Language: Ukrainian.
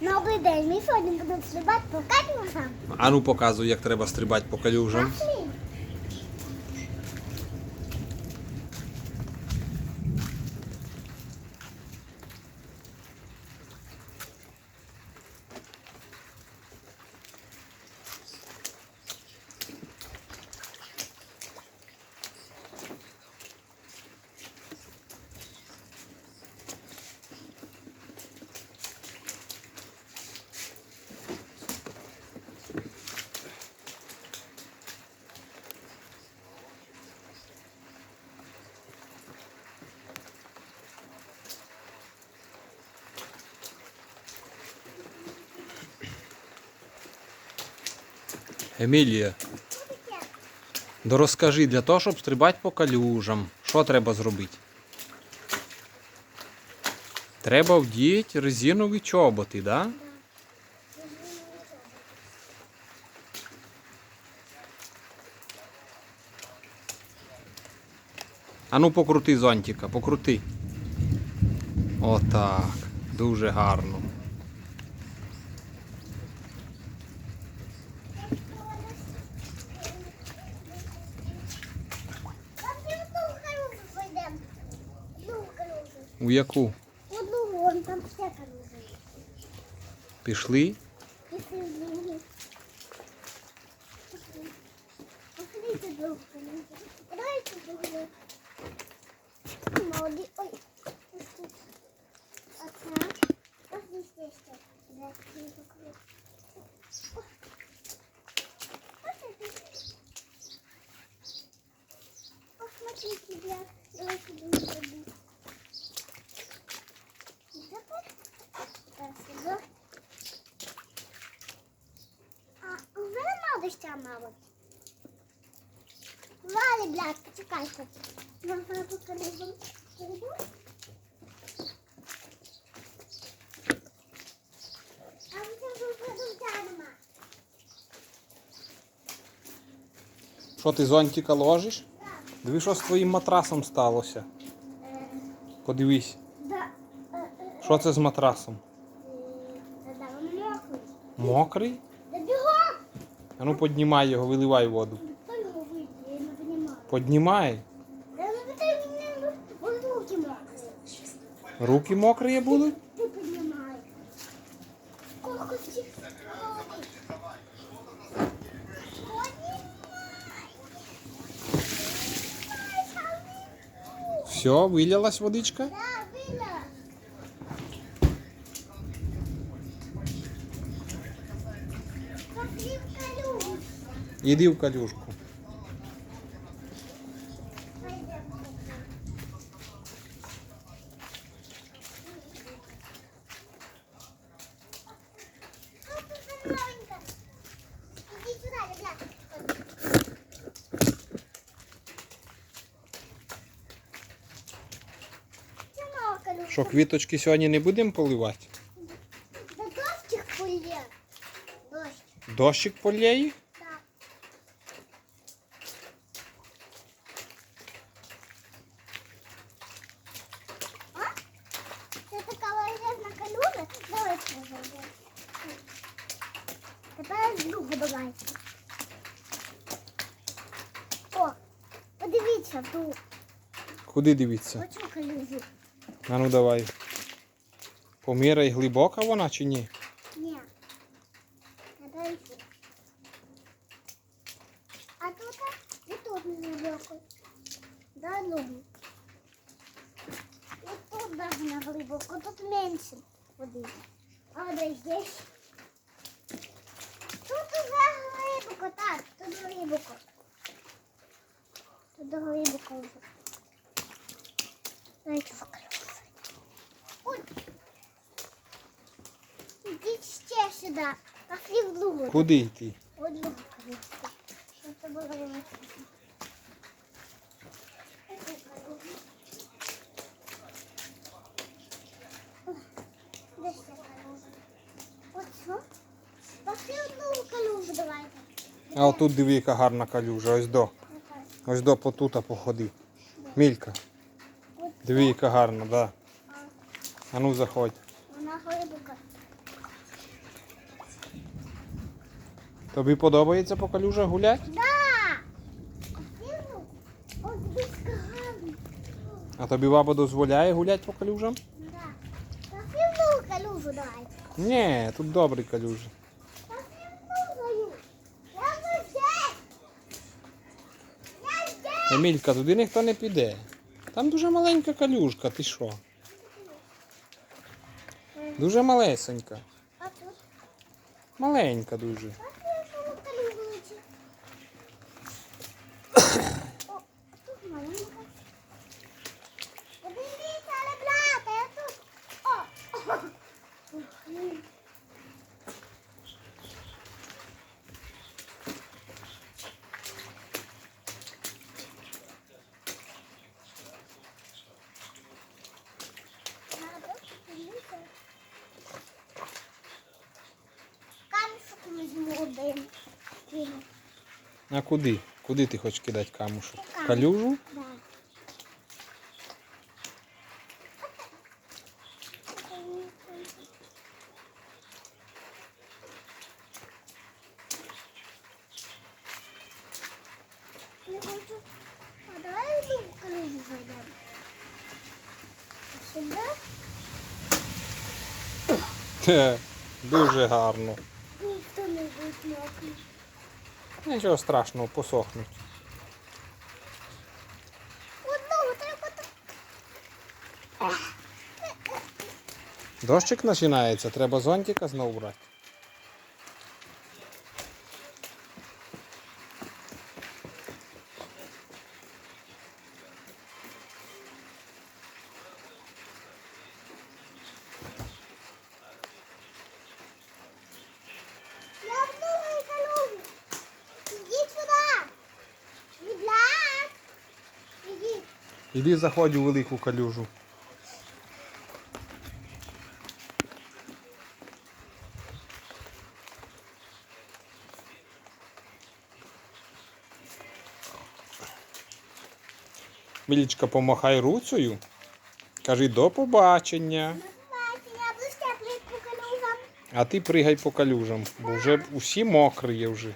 Новий день. Ми сьогодні будемо стрибати по катюшам. А ну показуй, як треба стрибати по калюжам. Пошли. Емілія, да розкажи, для того, щоб стрибати по калюжам, що треба зробити? Треба вдіти резинові чоботи, да? А ну покрути зонтика, покрути. Отак. Дуже гарно. Пошли в ту калюжу пойдемо. В ту калюжу. У яку? Одну, вон там все калюжі. Пішли? Пішли в другу калюжу. Давайте в. Молоді. Ой. ось тут. Одна. Ось здесь не. Ось это. Посмотрите, ребят. Давайте ходить. Спасибо. А вже надо ще, мабуть. Вали, блядь. Нам треба покажу. Що ти зонтика ложиш? Диви, що з твоїм матрасом сталося. Подивись, Да. Е, е, що це з матрасом? Мокрий. А ну піднімай його, виливай воду. Бо руки мокрі. Будуть? Ти піднімай. Все, вилилась водичка? Да, Виля. Пошли в калюжу. Іди в калюшку. Що, квіточки сьогодні не будемо поливати? Да пуле. Дождь. Дощик полє їх? Так. А? Це така величезна калюжа. Давай спробуємо. Тепер другу давайте. О, подивіться тут. Куди дивіться? Оцю калюжу. А ну давай. Поміряй, глибока вона чи ні? Ні. Тепер тут. А тут і тут не глибоко. Да, ну. І тут даже не глибоко, тут менше води. А вот здесь. Тут уже глибоко, так, тут глибоко. Тут глибоко вже. Давайте покажу. Ой. Ідіть ще сюди. Пошли в другу. Куди йти? Вот калюжку. Щоб це було? От? Пошли в другу калюжу давайте. А отут диви, яка гарна калюжа, ось до. Ось до потута походи. Мілька. Диви, яка гарна, так. Да. А ну заходь. Вона глибока. Тобі подобається по калюжа гуляти? Да! А тобі баба дозволяє гуляти по калюжам? Да. Ні, тут добрі калюжа. Емілька, туди ніхто не піде. Там дуже маленька калюжка, ти що? Дуже малесенька. Маленька дуже. А тут калюжу. О, тут маленька. Подивіться, але брате, я тут. О! Ух, ні. Камушок візьму один. Кину. А куди? Куди ти хочеш кидати камушок? Калюжу? Да. Я хочу... А давай зайдемо. Сюди? Хе, Дуже гарно. Ніхто не буде мокрий. Нічого страшного, посохнуть. Одного треба так. Дощик починається, треба зонтика знову брати. Я в другой калюжу. Иди сюда. Медляк. Иди. Іди заходь у велику калюжу. Мілічка, помахай руцею. Кажи до побачення. А ти пригай по калюжам, бо вже усі мокрі є вже.